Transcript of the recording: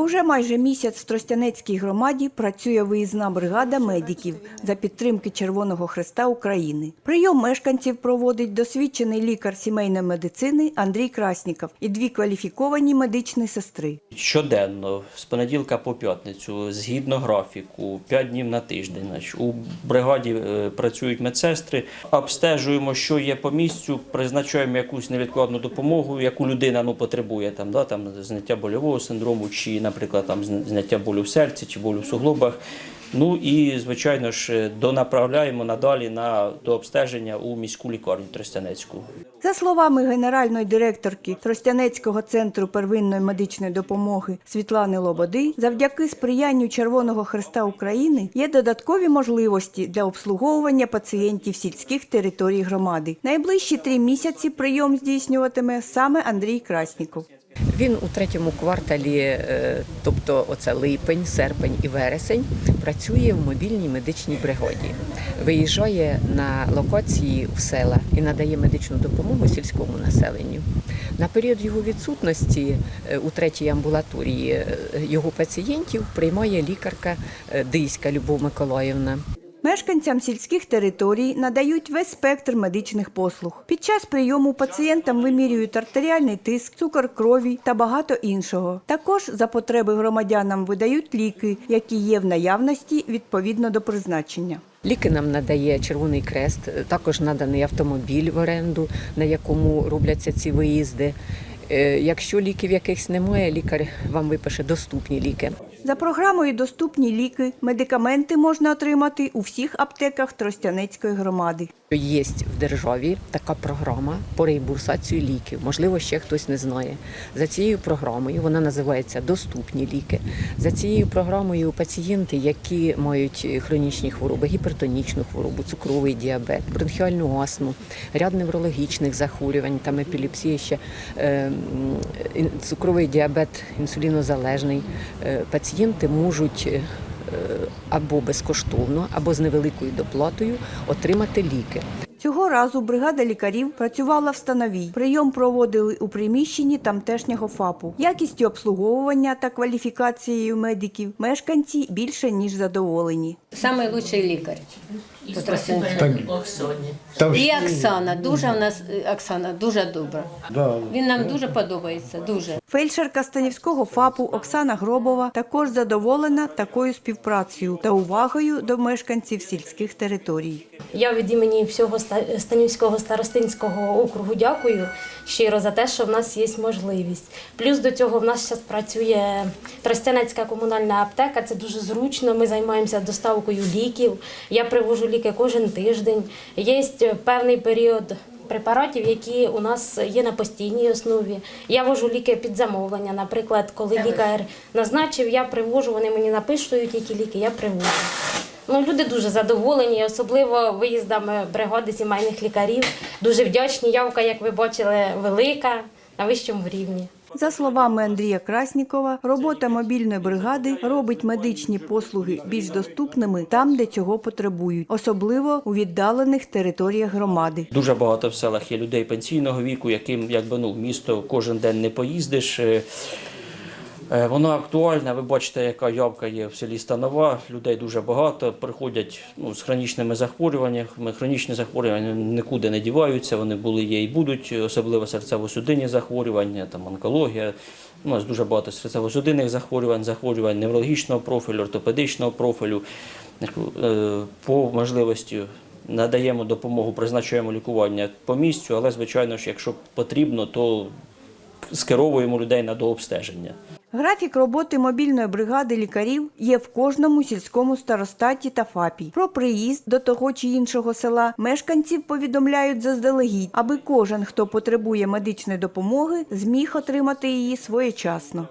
Уже майже місяць в Тростянецькій громаді працює виїзна бригада медиків за підтримки Червоного Хреста України. Прийом мешканців проводить досвідчений лікар сімейної медицини Андрій Красніков і дві кваліфіковані медичні сестри. Щоденно, з понеділка по п'ятницю, згідно графіку, 5 днів на тиждень. У бригаді е, працюють медсестри, обстежуємо, що є по місцю, призначаємо якусь невідкладну допомогу, яку людина ну, потребує, там, да, там, зняття больового синдрому, чи, наприклад, там, зняття болю в серці чи болю в суглобах. Ну і, звичайно ж, донаправляємо надалі на до обстеження у міську лікарню Тростянецьку. За словами генеральної директорки Тростянецького центру первинної медичної допомоги Світлани Лободи, завдяки сприянню Червоного Хреста України є додаткові можливості для обслуговування пацієнтів сільських територій громади. Найближчі три місяці прийом здійснюватиме саме Андрій Красніков. Він у третьому кварталі, е, тобто оце липень, серпень і вересень, працює в мобільній медичній бригаді. Виїжджає на локації в села і надає медичну допомогу сільському населенню. На період його відсутності е, у третій амбулаторії е, його пацієнтів приймає лікарка Дийська Любов Миколаївна. Мешканцям сільських територій надають весь спектр медичних послуг. Під час прийому пацієнтам вимірюють артеріальний тиск, цукор крові та багато іншого. Також за потреби громадянам видають ліки, які є в наявності відповідно до призначення. Ліки нам надає Червоний Крест, також наданий автомобіль в оренду, на якому робляться ці виїзди. Е, Якщо ліків якихось немає, лікар вам випише доступні ліки. За програмою доступні ліки, медикаменти можна отримати у всіх аптеках Тростянецької громади. Є в державі така програма по реімбурсації ліків. Можливо, ще хтось не знає. За цією програмою вона називається Доступні ліки. За цією програмою пацієнти, які мають хронічні хвороби, гіпертонічну хворобу, цукровий діабет, бронхіальну астму, ряд неврологічних захворювань, там епілепсія ще е, цукровий діабет, інсулінозалежний. Е, Пацієнти можуть е, або безкоштовно, або з невеликою доплатою отримати ліки. Цього разу бригада лікарів працювала в становій. Прийом проводили у приміщенні тамтешнього ФАПу. Якістю обслуговування та кваліфікацією медиків мешканці більше ніж задоволені. Самий лучший лікар. Так, І Оксана, дуже в нас е, Оксана, дуже добра. да, Він нам дуже подобається, дуже. Фельдшерка Станівського ФАПу Оксана Гробова також задоволена такою співпрацею та увагою до мешканців сільських територій. Я від імені всього Ста- Станівського старостинського округу дякую щиро за те, що в нас є можливість. Плюс до цього в нас зараз працює Тростянецька комунальна аптека. Це дуже зручно. Ми займаємося доставкою ліків. Я привожу ліки кожен тиждень. Є певний період. Препаратів, які у нас є на постійній основі. Я вожу ліки під замовлення. Наприклад, коли лікар назначив, я привожу, вони мені напишуть, які ліки я привожу. Ну, люди дуже задоволені, особливо виїздами бригади сімейних лікарів. Дуже вдячні. Явка, як ви бачили, велика на вищому рівні. За словами Андрія Краснікова, робота мобільної бригади робить медичні послуги більш доступними там, де цього потребують, особливо у віддалених територіях громади. Дуже багато в селах є людей пенсійного віку, яким якби ну місто кожен день не поїздиш. Е, Воно актуальне. Ви бачите, яка явка є в селі Станова. Людей дуже багато. Приходять ну, з хронічними захворюваннями. Хронічні захворювання нікуди не діваються. Вони були, є і будуть, особливо серцево-судинні захворювання, там онкологія. У нас дуже багато серцево-судинних захворювань, захворювань неврологічного профілю, ортопедичного профілю. Е, По можливості надаємо допомогу, призначаємо лікування по місцю, але, звичайно ж, якщо потрібно, то скеровуємо людей на дообстеження. Графік роботи мобільної бригади лікарів є в кожному сільському старостаті та ФАПі. Про приїзд до того чи іншого села мешканців повідомляють заздалегідь, аби кожен, хто потребує медичної допомоги, зміг отримати її своєчасно.